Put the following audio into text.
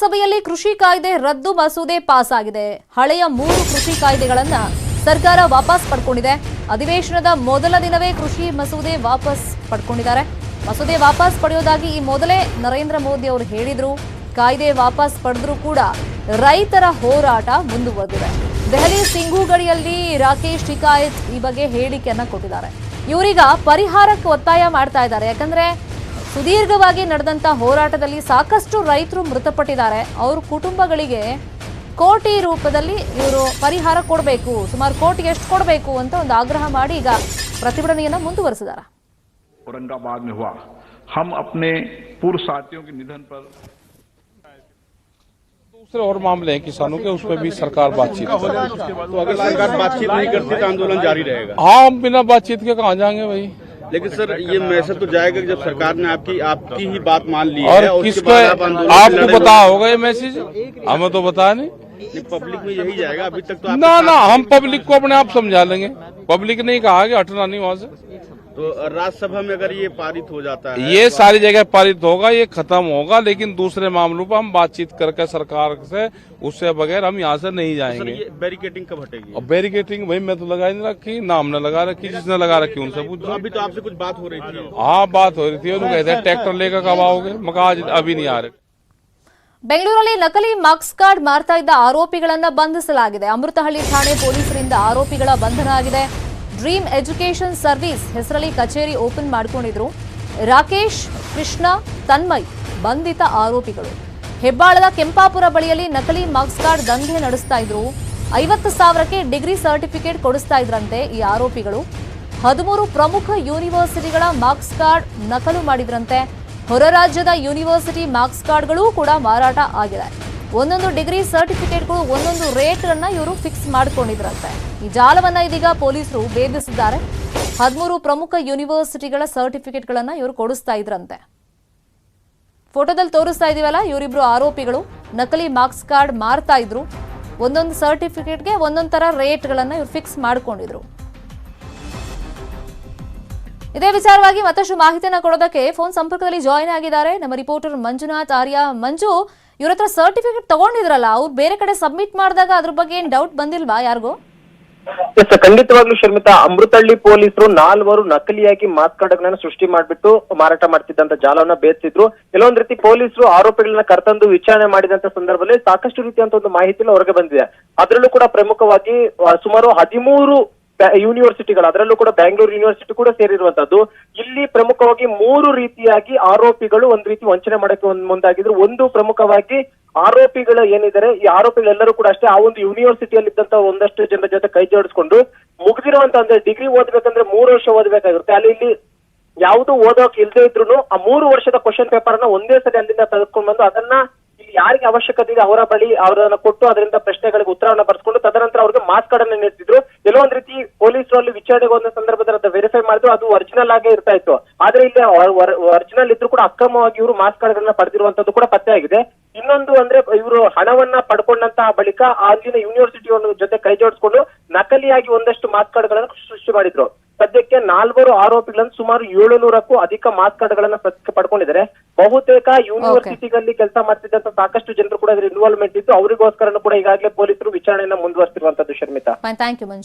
ಸಭೆಯಲ್ಲಿ ಕೃಷಿ ಕಾಯ್ದೆ ರದ್ದು ಮಸೂದೆ ಪಾಸ್ ಆಗಿದೆ ಹಳೆಯ ಮೂರು ಕೃಷಿ ಕಾಯ್ದೆಗಳನ್ನ ಸರ್ಕಾರ ವಾಪಸ್ ಪಡ್ಕೊಂಡಿದೆ. ಅಧಿವೇಶನದ ಮೊದಲ ದಿನವೇ ಕೃಷಿ ಮಸೂದೆ ವಾಪಸ್ ಪಡ್ಕೊಂಡಿದ್ದಾರೆ. ಮಸೂದೆ ವಾಪಸ್ ಪಡೆಯೋದಾಗಿ ಈ ಮೊದಲೇ ನರೇಂದ್ರ ಮೋದಿ ಅವರು ಹೇಳಿದ್ರು. ಕಾಯ್ದೆ ವಾಪಸ್ ಪಡೆದ್ರೂ ಕೂಡ ರೈತರ ಹೋರಾಟ ಮುಂದುವರೆದಿದೆ. ದೆಹಲಿ ಸಿಂಗು ಗಡಿಯಲ್ಲಿ ರಾಕೇಶ್ ಟಿಕಾಯತ್ ಈ ಬಗ್ಗೆ ಹೇಳಿಕೆಯನ್ನ ಕೊಟ್ಟಿದ್ದಾರೆ. ಇವರೀಗ ಪರಿಹಾರಕ್ಕೆ ಒತ್ತಾಯ ಮಾಡ್ತಾ ಇದ್ದಾರೆ. ಯಾಕಂದ್ರೆ ಸುದೀರ್ಘವಾಗಿ ನಡೆದಂತ ಹೋರಾಟದಲ್ಲಿ ಸಾಕಷ್ಟು ರೈತರು ಮೃತಪಟ್ಟಿದ್ದಾರೆ ಅವ್ರ ಕುಟುಂಬಗಳಿಗೆ ಕೋಟಿ ರೂಪದಲ್ಲಿ ಇವರು ಪರಿಹಾರ ಕೊಡಬೇಕು ಸುಮಾರು ಕೋಟಿ ಎಷ್ಟು ಕೊಡಬೇಕು ಅಂತ ಒಂದು ಆಗ್ರಹ ಮಾಡಿ ಈಗ ಪ್ರತಿಭಟನೆಯನ್ನ ಮುಂದುವರೆಸಿದ್ದಾರೆ औरंगाबाद में हुआ हम अपने पूर्व साथियों के निधन पर दूसरे और मामले हैं किसानों के उसमें भी सरकार बातचीत करे। तो अगर सरकार बातचीत नहीं करती तो आंदोलन जारी रहेगा हाँ हम बिना बातचीत के कहाँ जाएंगे भाई लेकिन सर ये मैसेज तो जाएगा कि जब सरकार ने आपकी आपकी ही बात मान ली और है और किसको आप आपको बताया पता होगा ये मैसेज? हमें तो बताया नहीं। पब्लिक में यही जाएगा अभी तक तो ना ना हम पब्लिक को अपने आप समझा लेंगे। पब्लिक ने ही कहा कि हटना नहीं वहाँ से। तो राज्यसभा में अगर ये पारित हो जाता है ये सारी जगह पारित होगा ये खत्म होगा लेकिन दूसरे मामलों पर हम बातचीत करके सरकार से उससे बगैर हम यहाँ से नहीं सर जाएंगे ये बैरिकेटिंग कब हटेगी और बैरिकेटिंग भाई मैं तो लगा ही नहीं रखी ना हमने लगा रखी जिसने लगा रखी उनसे तो पूछो अभी तो आपसे कुछ बात हो रही थी हाँ बात हो रही थी उन्होंने कहते हैं ट्रैक्टर लेकर कब आओगे मैं कहा आज अभी नहीं आ रहे ಬೆಂಗಳೂರಲ್ಲಿ ನಕಲಿ ಮಾರ್ಕ್ಸ್ ಕಾರ್ಡ್ ಮಾರ್ತಾ ಇದ್ದ ಆರೋಪಿಗಳನ್ನ ಬಂಧಿಸಲಾಗಿದೆ ಅಮೃತಹಳ್ಳಿ ಠಾಣೆ ಪೊಲೀಸರಿಂದ ಆರೋಪಿಗಳ ಬಂಧನ ಆಗಿದೆ ಡ್ರೀಮ್ ಎಜುಕೇಷನ್ ಸರ್ವಿಸ್ ಹೆಸರಲ್ಲಿ ಕಚೇರಿ ಓಪನ್ ಮಾಡಿಕೊಂಡಿದ್ರು. ರಾಕೇಶ್, ಕೃಷ್ಣ, ತನ್ಮಯ್ ಬಂಧಿತ ಆರೋಪಿಗಳು. ಹೆಬ್ಬಾಳದ ಕೆಂಪಾಪುರ ಬಳಿಯಲ್ಲಿ ನಕಲಿ ಮಾರ್ಕ್ಸ್ ಕಾರ್ಡ್ ದಂಧೆ ನಡೆಸ್ತಾ ಇದ್ರು. ಐವತ್ತು ಸಾವಿರಕ್ಕೆ ಡಿಗ್ರಿ ಸರ್ಟಿಫಿಕೇಟ್ ಕೊಡಿಸ್ತಾ ಇದ್ರಂತೆ ಈ ಆರೋಪಿಗಳು. ಹದಿಮೂರು ಪ್ರಮುಖ ಯೂನಿವರ್ಸಿಟಿಗಳ ಮಾರ್ಕ್ಸ್ ಕಾರ್ಡ್ ನಕಲು ಮಾಡಿದ್ರಂತೆ. ಹೊರ ರಾಜ್ಯದ ಯೂನಿವರ್ಸಿಟಿ ಮಾರ್ಕ್ಸ್ ಕಾರ್ಡ್ಗಳೂ ಕೂಡ ಮಾರಾಟ ಆಗಿದೆ ಒಂದೊಂದು ಡಿಗ್ರಿ ಸರ್ಟಿಫಿಕೇಟ್ಗೂ ಒಂದೊಂದು ರೇಟ್ ಅನ್ನ ಇವರು ಫಿಕ್ಸ್ ಮಾಡ್ಕೊಂಡಿದ್ರಂತೆ. ಈ ಜಾಲವನ್ನ ಇದೀಗ ಪೊಲೀಸರು ಭೇದಿಸಿದ್ದಾರೆ. ಹದಿಮೂರು ಪ್ರಮುಖ ಯೂನಿವರ್ಸಿಟಿಗಳ ಸರ್ಟಿಫಿಕೇಟ್ಗಳನ್ನ ಇವರು ಕೊಡಿಸ್ತಾ ಇದ್ರಂತೆ. ಫೋಟೋದಲ್ಲಿ ತೋರಿಸ್ತಾ ಇದೀವಲ್ಲ, ಇವರಿಬ್ರು ಆರೋಪಿಗಳು. ನಕಲಿ ಮಾರ್ಕ್ಸ್ ಕಾರ್ಡ್ ಮಾರ್ತಾ ಇದ್ರು. ಒಂದೊಂದು ಸರ್ಟಿಫಿಕೇಟ್ಗೆ ಒಂದೊಂದು ತರ ರೇಟ್ಗಳನ್ನ ಇವರು ಫಿಕ್ಸ್ ಮಾಡ್ಕೊಂಡಿದ್ರು. ಇದೇ ವಿಚಾರವಾಗಿ ಮತ್ತಷ್ಟು ಮಾಹಿತಿಯನ್ನು ಕೊಡೋದಕ್ಕೆ ಫೋನ್ ಸಂಪರ್ಕದಲ್ಲಿ ಜಾಯಿನ್ ಆಗಿದ್ದಾರೆ. ನಮ್ಮ ರಿಪೋರ್ಟರ್ ಮಂಜುನಾಥ್ ಆರ್ಯ. ಮಂಜು ಇವ್ರ ಹತ್ರ ಸರ್ಟಿಫಿಕೇಟ್ ತಗೊಂಡಿದ್ರಲ್ಲ, ಅವ್ರು ಬೇರೆ ಕಡೆ ಸಬ್ಮಿಟ್ ಮಾಡಿದಾಗ ಅದ್ರ ಬಗ್ಗೆ ಏನ್ ಡೌಟ್ ಬಂದಿಲ್ವಾ ಯಾರಿಗೂ? ಎಸ್ ಖಂಡಿತವಾಗ್ಲೂ ಶರ್ಮಿತಾ ಅಮೃತಹಳ್ಳಿ ಪೊಲೀಸರು ನಾಲ್ವರು ನಕಲಿಯಾಗಿ ಮಾರ್ಕ್ಸ್ ಸೃಷ್ಟಿ ಮಾಡ್ಬಿಟ್ಟು ಮಾರಾಟ ಮಾಡ್ತಿದ್ದಂತ ಜಾಲವನ್ನ ಬೇಯಿಸಿದ್ರು ಕೆಲವೊಂದ್ ರೀತಿ ಪೊಲೀಸರು ಆರೋಪಿಗಳನ್ನ ಕರೆತಂದು ವಿಚಾರಣೆ ಮಾಡಿದಂತ ಸಂದರ್ಭದಲ್ಲಿ ಸಾಕಷ್ಟು ರೀತಿಯಂತ ಒಂದು ಮಾಹಿತಿ ಹೊರಗೆ ಬಂದಿದೆ. ಅದರಲ್ಲೂ ಕೂಡ ಪ್ರಮುಖವಾಗಿ ಸುಮಾರು ಹದಿಮೂರು ಯೂನಿವರ್ಸಿಟಿಗಳು ಅದರಲ್ಲೂ ಕೂಡ ಬ್ಯಾಂಗ್ಳೂರು ಯೂನಿವರ್ಸಿಟಿ ಕೂಡ ಸೇರಿರುವಂತದ್ದು ಇಲ್ಲಿ ಪ್ರಮುಖವಾಗಿ ಮೂರು ರೀತಿಯಾಗಿ ಆರೋಪಿಗಳು ಒಂದ್ ರೀತಿ ವಂಚನೆ ಮಾಡಕ್ಕೆ ಮುಂದಾಗಿದ್ರು. ಒಂದು ಪ್ರಮುಖವಾಗಿ ಆರೋಪಿಗಳು ಏನಿದ್ದಾರೆ, ಈ ಆರೋಪಿಗಳೆಲ್ಲರೂ ಕೂಡ ಅಷ್ಟೇ, ಆ ಒಂದು ಯೂನಿವರ್ಸಿಟಿಯಲ್ಲಿ ಇದ್ದಂತ ಒಂದಷ್ಟು ಜನರ ಜೊತೆ ಕೈ ಜೋಡಿಸ್ಕೊಂಡು ಮುಗಿದಿರುವಂತ ಅಂದ್ರೆ ಡಿಗ್ರಿ ಓದ್ಬೇಕಂದ್ರೆ ಮೂರು ವರ್ಷ ಓದ್ಬೇಕಾಗಿರುತ್ತೆ. ಅಲ್ಲಿ ಇಲ್ಲಿ ಯಾವುದು ಓದೋಕ್ ಇಲ್ದೇ ಇದ್ರು ಆ ಮೂರು ವರ್ಷದ ಕ್ವಶನ್ ಪೇಪರ್ ಅನ್ನ ಒಂದೇ ಸರಿ ಅಲ್ಲಿಂದ ತೆಗೆದುಕೊಂಡು ಬಂದು ಅದನ್ನ ಯಾರಿಗೆ ಅವಶ್ಯಕತೆ ಇದೆ ಅವರ ಬಳಿ ಅವರನ್ನ ಕೊಟ್ಟು ಅದರಿಂದ ಪ್ರಶ್ನೆಗಳಿಗೆ ಉತ್ತರವನ್ನ ಬರ್ಸ್ಕೊಂಡು ತದನಂತರ ಅವ್ರಿಗೆ ಮಾರ್ಕ್ಸ್ ಕಾರ್ಡ್ ಅನ್ನ ನೀಡ್ತಿದ್ರು ಒಂದ್ ರೀತಿ ಪೊಲೀಸರು ಅಲ್ಲಿ ವಿಚಾರಣೆಗೆ ಹೋದ ಸಂದರ್ಭದಲ್ಲಿ ಅದನ್ನ ವೆರಿಫೈ ಮಾಡಿದ್ರು. ಅದು ಒರಿಜಿನಲ್ ಆಗೇ ಇರ್ತಾ ಇತ್ತು. ಆದ್ರೆ ಇಲ್ಲಿ ಒರಿಜಿನಲ್ ಇದ್ರು ಕೂಡ ಅಕ್ರಮವಾಗಿ ಇವರು ಮಾರ್ಕ್ಸ್ ಕಾರ್ಡ್ ಗಳನ್ನ ಪಡೆದಿರುವಂತದ್ದು ಕೂಡ ಪತ್ತೆಯಾಗಿದೆ ಇನ್ನೊಂದು ಅಂದ್ರೆ ಇವರು ಹಣವನ್ನ ಪಡ್ಕೊಂಡಂತಹ ಬಳಿಕ ಅಲ್ಲಿನ ಯೂನಿವರ್ಸಿಟಿ ಜೊತೆ ಕೈ ಜೋಡಿಸ್ಕೊಂಡು ನಕಲಿಯಾಗಿ ಒಂದಷ್ಟು ಮಾರ್ಕ್ಸ್ ಕಾರ್ಡ್ ಸೃಷ್ಟಿ ಮಾಡಿದ್ರು. ಸದ್ಯಕ್ಕೆ ನಾಲ್ವರು ಆರೋಪಿಗಳನ್ನು ಸುಮಾರು ಏಳು ನೂರಕ್ಕೂ ಅಧಿಕ ಮಾರ್ಕ್ಸ್ ಕಾರ್ಡ್ ಗಳನ್ನ ಪಡ್ಕೊಂಡಿದ್ದಾರೆ. ಬಹುತೇಕ ಯೂನಿವರ್ಸಿಟಿಗಳಲ್ಲಿ ಕೆಲಸ ಮಾಡ್ತಿದ್ದಂತ ಸಾಕಷ್ಟು ಜನರು ಕೂಡ ಇದ್ರ ಇನ್ವಾಲ್ವ್ಮೆಂಟ್ ಇದ್ದು ಅವರಿಗೋಸ್ಕರ ಕೂಡ ಈಗಾಗಲೇ ಪೊಲೀಸರು ವಿಚಾರಣೆಯನ್ನ ಮುಂದುವರಿಸಿರುವಂತದ್ದು ಶರ್ಮಿತಾ. Thank you Manju